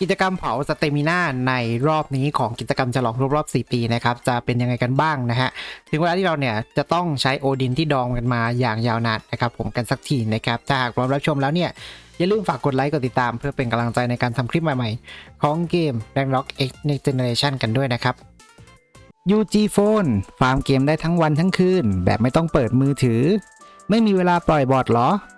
กิจกรรมเผาสเตมิน่าในรอบนี้ของกิจกรรมฉลองครบรอบ 4 ปีนะครับ จะเป็นยังไงกันบ้างนะฮะ ถึงเวลาที่เราเนี่ยจะต้องใช้โอดินที่ดองกันมาอย่างยาวนานนะครับ ผมกันสักทีนะครับ ถ้าหากพร้อมรับชมแล้วเนี่ย อย่าลืมฝากกดไลค์กดติดตามเพื่อเป็นกำลังใจในการทำคลิปใหม่ๆ ของเกม Ragnarok X Next Generation กันด้วยนะครับ UG Phone ฟาร์มเกมได้ทั้งวันทั้งคืนแบบไม่ต้องเปิดมือถือ ไม่มีเวลาปล่อยบอทเหรอ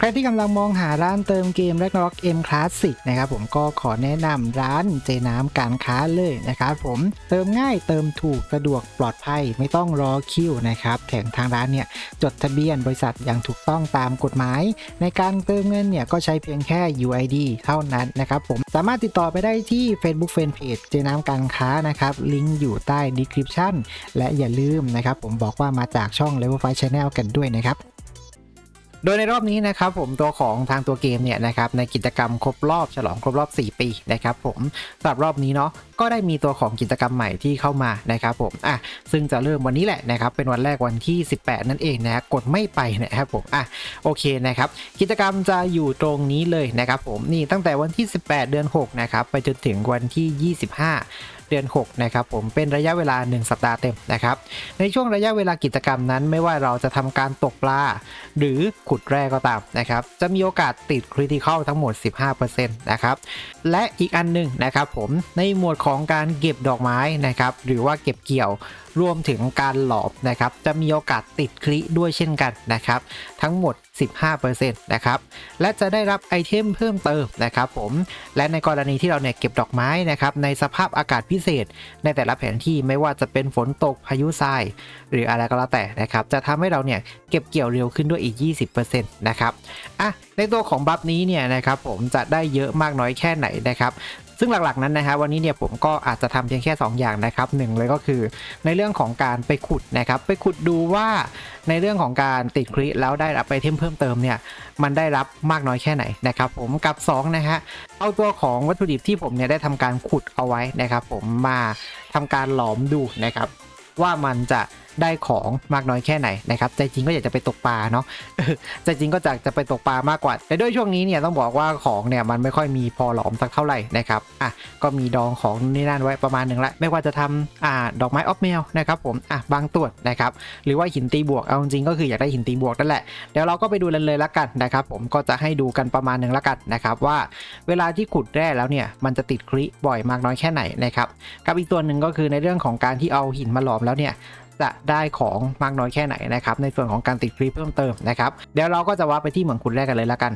ใครที่กำลังมองหาร้านเติมเกม Ragnarok M Classic นะครับผมก็ขอแนะนำร้านเจน้ำการค้าเลยนะครับผมเติมง่ายเติมถูกสะดวกปลอดภัยไม่ต้องรอคิวนะครับแถมทางร้านเนี่ยจดทะเบียนบริษัทอย่างถูกต้องตามกฎหมาย ในการเติมเงินเนี่ยก็ใช้เพียงแค่ UID เท่านั้นนะครับผมสามารถติดต่อไปได้ที่ Facebook Fanpage เจน้ำการค้านะครับลิงก์อยู่ใต้ description และอย่าลืมนะครับผมบอกว่ามาจากช่อง Level 5 Channel กันด้วยนะครับ โดยในรอบนี้นะครับผมตัวของทางตัวเกมเนี่ยนะครับในกิจกรรมครบรอบฉลองครบรอบ 4 ปีนะครับผมสำหรับรอบนี้เนาะก็ได้มีตัวของกิจกรรมใหม่ที่เข้ามานะครับผมอะซึ่งจะเริ่มวันนี้แหละนะครับเป็นวันแรกวันที่ 18 นั่นเองนะกดไม่ไปนะครับผมอะโอเคนะครับกิจกรรมจะอยู่ตรงนี้เลยนะครับผมนี่ตั้งแต่วันที่ 18 เดือน 6 นะครับไปจนถึงวันที่ 25 เดือน 6 นะครับผมเป็นระยะเวลา 1 สัปดาห์เต็มนะครับ ในช่วงระยะเวลากิจกรรมนั้น ไม่ว่าเราจะทำการตกปลา หรือขุดแร่ก็ตามนะครับ จะมีโอกาสติดคริติคอลทั้งหมด 15%นะครับ และอีกอันหนึ่งนะครับผมในหมวดของการเก็บดอกไม้นะครับ หรือว่าเก็บเกี่ยวรวมถึงการหลอมนะครับ จะมีโอกาสติดคลิด้วยเช่นกันนะครับ ทั้งหมด 15%นะครับและจะได้รับไอเทมเพิ่มเติมนะครับผมและในกรณีที่เราเนี่ยเก็บดอกไม้นะครับในสภาพอากาศพิเศษ ในแต่ละแผนที่ไม่ว่าจะเป็นฝนตกพายุทราย หรืออะไรก็แล้วแต่นะครับจะทำให้เราเนี่ยเก็บเกี่ยวเร็วขึ้นด้วยอีก 20%นะครับอะในตัวของบัฟนี้เนี่ยนะครับผมจะได้เยอะมากน้อยแค่ไหนนะครับ ซึ่งหลักๆนั้นนะฮะวันนี้เนี่ยผมก็อาจจะทำเพียงแค่ 2 อย่างนะครับหนึ่งเลยก็คือในเรื่องของการไปขุดนะครับไปขุดดูว่าในเรื่องของการติดคริแล้วได้รับไอเทมเพิ่มเติมเนี่ยมันได้รับมากน้อยแค่ไหนนะครับผมกับ2นะฮะเอาตัวของวัตถุดิบที่ผมเนี่ยได้ทำการขุดเอาไว้นะครับผมมาทำการหลอมดูนะครับว่ามันจะ ได้ของมากน้อยแค่ไหนนะครับใจจริงก็อยากจะไปตกปลาเนาะใจจริงก็จะจะไปตกปลามากกว่า แต่ด้วยช่วงนี้เนี่ยต้องบอกว่าของเนี่ยมันไม่ค่อยมีพอหลอมสักเท่าไหร่นะครับอะก็มีดองของนี่นั่นไว้ประมาณหนึ่งละไม่ว่าจะทำอ่าดอกไม้ออฟเมลนะครับผมอะบางตรวนะครับหรือว่าหินตีบวกเอาจริงก็คืออยากได้หินตีบวกนั่นแหละเดี๋ยวเราก็ไปดูเลยเลยละกันนะครับผมก็จะให้ดูกันประมาณหนึ่งละกันนะครับว่าเวลาที่ขุดแร่แล้วเนี่ยมันจะติดคริบ่อยมากน้อยแค่ไหนนะครับกับอีกตัวหนึ่งก็คือในเรื่องของการที่เอาหินมาหลอมแล้วเนี่ย จะได้ของมากน้อยแค่ไหนนะครับในส่วนของการติดคลิปเพิ่มเติมนะครับเดี๋ยวเราก็จะว่าไปที่เหมืองขุดแร่กันเลยละกัน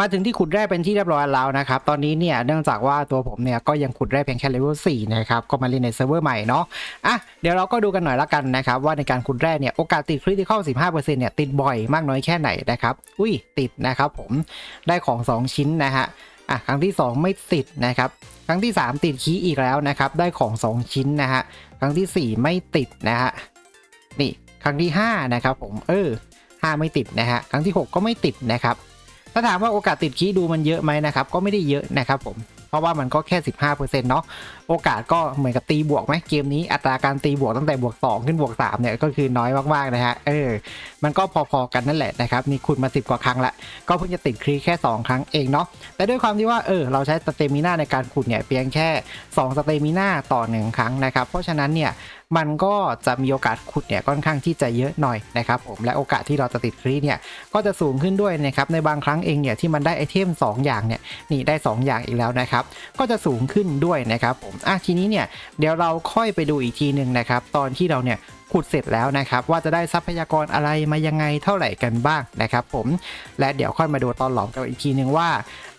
มาถึงที่ขุดแร่เป็นที่เรียบร้อยแล้วนะครับ ตอนนี้เนี่ยเนื่องจากว่าตัวผมเนี่ยก็ยังขุดแร่เพียงแค่เลเวล4นะครับ ก็มาเล่นในเซิร์ฟเวอร์ใหม่เนาะ อะ เดี๋ยวเราก็ดูกันหน่อยละกันนะครับ ว่าในการขุดแร่เนี่ยโอกาสติดคริติคอล15%เนี่ยติดบ่อยมากน้อยแค่ไหนนะครับ อุ้ยติดนะครับผม ได้ของ 2 ชิ้นนะฮะ อะครั้งที่ 2 ไม่ติดนะครับ ครั้งที่ 3 ติดคีย์อีกแล้วนะครับ ได้ของ 2 ชิ้นนะฮะ ครั้งทีสี่ 4 ไม่ติดนะฮะนี่ครั้งที่5นะครับผมเออ5ไม่ติดนะฮะครั้งที่ 6 ก็ไม่ติดนะครับถ้าถามว่าโอกาสติดคีย์ดูมันเยอะไหมนะครับก็ไม่ได้เยอะนะครับผม เพราะว่ามันก็แค่ 15%เนาะโอกาสก็เหมือนกับตีบวกไหมเกมนี้อัตราการตีบวกตั้งแต่บวก 2 ขึ้นบวก 3 เนี่ยก็คือน้อยมากๆนะฮะเออมันก็พอๆกันนั่นแหละนะครับมีคุณมา 10 กว่าครั้งละ ก็เพิ่งจะติดคลีแค่ 2 ครั้งเองเนาะแต่ด้วยความที่ว่าเออเราใช้สเตมิน่าในการขุดเนี่ยเพียงแค่ 2 สเตมิน่าต่อ 1 ครั้งนะครับเพราะฉะนั้นเนี่ย มันก็จะมีโอกาสขุดเนี่ยค่อนข้างที่จะเยอะหน่อยนะครับผมและโอกาสที่เราจะติดคลีเนี่ยก็จะสูงขึ้นด้วยนะครับในบางครั้งเองเนี่ยที่มันได้ไอเทม2 อย่างเนี่ยนี่ได้ 2 อย่างอีกแล้วนะครับก็จะสูงขึ้นด้วยนะครับผมอะทีนี้เนี่ยเดี๋ยวเราค่อยไปดูอีกทีหนึ่งนะครับตอนที่เราเนี่ยขุดเสร็จแล้วนะครับว่าจะได้ทรัพยากรอะไรมายังไงเท่าไหร่กันบ้างนะครับผมและเดี๋ยวค่อยมาดูตอนหลอมกันอีกทีนึงว่า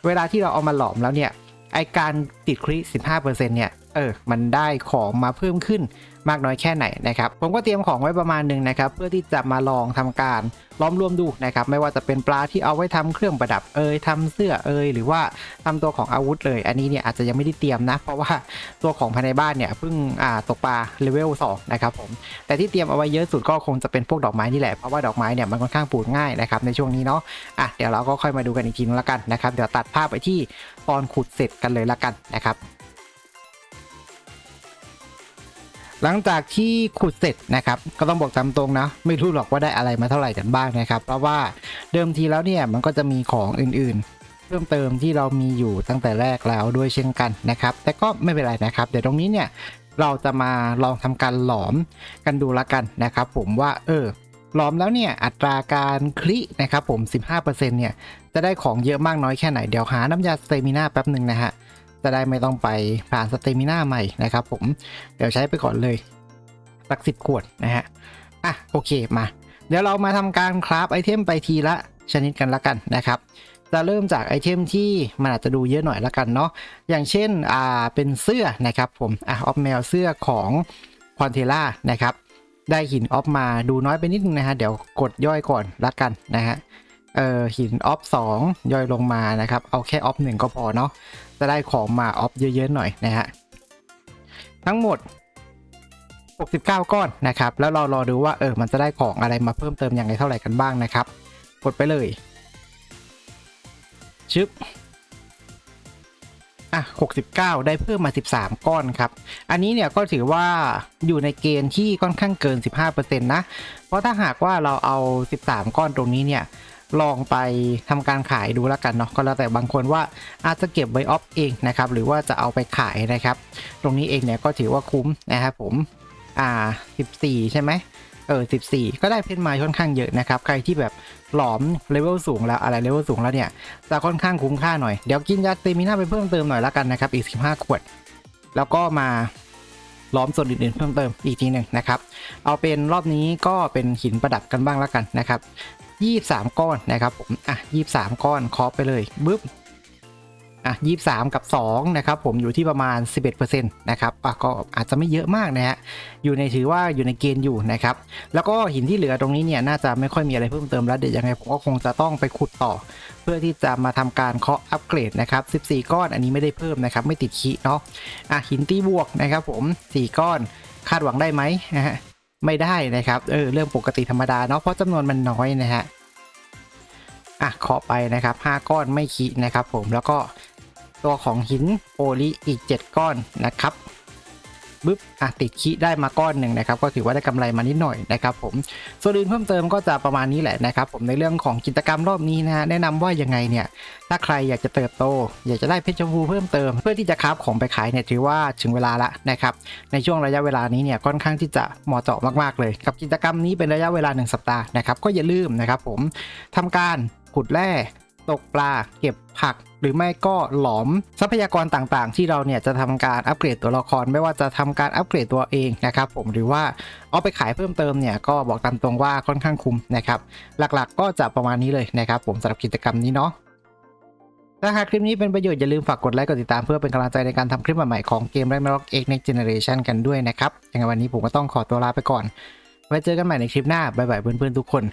เวลาที่เราเอามาหลอมแล้วเนี่ยไอการติดคริ15%เนี่ย เออมันได้ของมาเพิ่มขึ้นมากน้อยแค่ไหนนะครับผมก็เตรียมของไว้ประมาณหนึ่งนะครับเพื่อที่จะมาลองทำการล้อมรวมดูนะครับไม่ว่าจะเป็นปลาที่เอาไว้ทำเครื่องประดับเอยทำเสื้อเอยหรือว่าทำตัวของอาวุธเลย อันนี้เนี่ยอาจจะยังไม่ได้เตรียมนะ เพราะว่าตัวของภายในบ้านเนี่ยเพิ่งอ่าตกปลาเลเวล2นะครับผมแต่ที่เตรียมเอาไว้เยอะสุดก็คงจะเป็นพวกดอกไม้นี่แหละเพราะว่าดอกไม้เนี่ยมันค่อนข้างปลูกง่ายนะครับในช่วงนี้เนาะอะเดี๋ยวเราก็ค่อยมาดูกันอีกทีนึงละกันนะครับเดี๋ยวตัดภาพไปที่ตอนขุดเสร็จกันเลยละกันนะครับ หลังจากที่ขุดเสร็จนะครับ ก็ต้องบอกตามตรงนะ ไม่รู้หรอกว่าได้อะไรมาเท่าไหร่กันบ้างนะครับ เพราะว่าเดิมทีแล้วเนี่ยมันก็จะมีของอื่นๆ เพิ่มเติมที่เรามีอยู่ตั้งแต่แรกแล้วด้วยเช่นกันนะครับ แต่ก็ไม่เป็นไรนะครับ เดี๋ยวตรงนี้เนี่ยเราจะมาลองทำการหลอมกันดูละกันนะครับ ผมว่าเออหลอมแล้วเนี่ยอัตราการคลินะครับผม 15%เนี่ยจะได้ของเยอะมากน้อยแค่ไหนเดี๋ยวหาน้ำยาสเตมิน่าแป๊บหนึ่งนะฮะ จะได้ไม่ต้องไปผ่านสเตมิน่าใหม่นะครับผมเดี๋ยวใช้ไปก่อนเลยสักสิบขวดนะฮะอะโอเคมา เดี๋ยวเรามาทำการคราฟไอเทมไปทีละชนิดกันละกันนะครับจะเริ่มจากไอเทมที่มันอาจจะดูเยอะหน่อยละกันเนาะอย่างเช่นอ่าเป็นเสื้อนะครับผมอะออฟแมวเสื้อของคอนเทล่านะครับได้หินออฟมาดูน้อยไปนิดนึงนะฮะเดี๋ยวกดย่อยก่อนละกันนะฮะ เออหินออฟสองย่อยลงมานะครับ เอาแค่ออฟหนึ่งก็พอเนาะจะได้ของมาออฟเยอะๆหน่อยนะฮะทั้งหมด 69 ก้อนนะครับ แล้วเรารอดูว่าเออมันจะได้ของอะไรมาเพิ่มเติมอย่างไรเท่าไหร่กันบ้างนะครับ กดไปเลย ชึบอะ69 ได้เพิ่มมา 13 ก้อนครับ อันนี้เนี่ยก็ถือว่าอยู่ในเกณฑ์ที่ค่อนข้างเกิน 15%นะ เพราะถ้าหากว่าเราเอา 13 ก้อนตรงนี้เนี่ย ลองไปทำการขายดูแล้วกันเนาะก็แล้วแต่บางคนว่าอาจจะเก็บไว้ออฟเองนะครับหรือว่าจะเอาไปขายนะครับ ตรงนี้เองเนี่ยก็ถือว่าคุ้มนะครับผมอ่า 14 ใช่ไหมเออ 14 ก็ได้เพชรมาค่อนข้างเยอะนะครับ ใครที่แบบหลอมเลเวลสูงแล้วอะไรเลเวลสูงแล้วเนี่ยจะค่อนข้างคุ้มค่าหน่อย เดี๋ยวกินยาเตมิน่าไปเพิ่มเติมหน่อยแล้วกันนะครับ อีก 15 ขวด แล้วก็มาล้อมส่วนอื่นๆเพิ่มเติมอีกทีหนึ่งนะครับ เอาเป็นรอบนี้ก็เป็นหินประดับกันบ้างแล้วกันนะครับ 23 ก้อนนะครับผมอะ23 ก้อนเคาะไปเลยบึ๊บอะ23 กับ 2 นะครับผมอยู่ที่ประมาณ 11%นะครับอะก็อาจจะไม่เยอะมากนะฮะอยู่ในถือว่าอยู่ในเกณฑ์อยู่นะครับ แล้วก็หินที่เหลือตรงนี้เนี่ยน่าจะไม่ค่อยมีอะไรเพิ่มเติมแล้วเดี๋ยวยังไงผมก็คงจะต้องไปขุดต่อ เพื่อที่จะมาทำการเคาะอัปเกรดนะครับ 14 ก้อนอันนี้ไม่ได้เพิ่มนะครับ ไม่ติดคีเนาะอะหินตีบวกนะครับผม 4 ก้อนคาดหวังได้ไหมนะฮะ ไม่ได้นะครับเออเรื่องปกติธรรมดาเนาะเพราะจำนวนมันน้อยนะฮะอะขอไปนะครับ 5 ก้อนไม่ขีนะครับผมแล้วก็ตัวของหินโอลิอีก 7 ก้อนนะครับ บึ๊บอะติดคีได้มาก้อนหนึ่งนะครับก็ถือว่าได้กำไรมานิดหน่อยนะครับผมส่วนอื่นเพิ่มเติมก็จะประมาณนี้แหละนะครับผมในเรื่องของกิจกรรมรอบนี้นะฮะแนะนำว่ายังไงเนี่ยถ้าใครอยากจะเติบโต อยากจะได้เพชรชูเพิ่มเติม เพื่อที่จะคราฟของไปขายเนี่ยถือว่าถึงเวลาละนะครับในช่วงระยะเวลานี้เนี่ยค่อนข้างที่จะเหมาะเจาะมากๆเลย กับกิจกรรมนี้เป็นระยะเวลา 1 สัปดาห์นะครับก็อย่าลืมนะครับผมทำการขุดแร่ ตกปลา เก็บผัก หรือไม่ก็หลอมทรัพยากรต่างๆ ที่เราเนี่ยจะทำการอัปเกรดตัวละคร ไม่ว่าจะทำการอัปเกรดตัวเองนะครับผมหรือว่าเอาไปขายเพิ่มเติมเนี่ยก็บอกตามตรงว่าค่อนข้างคุ้มนะครับหลักๆ ก็จะประมาณนี้เลยนะครับผมสำหรับกิจกรรมนี้เนาะถ้าหากคลิปนี้เป็นประโยชน์อย่าลืมฝากกดไลค์กดติดตามเพื่อเป็นกำลังใจในการทำคลิปใหม่ๆของเกม Ragnarok X Next Generation กันด้วยนะครับยังไงวันนี้ผมก็ต้องขอตัวลาไปก่อน ไว้เจอกันใหม่ในคลิปหน้า บ๊ายบายเพื่อนๆทุกคน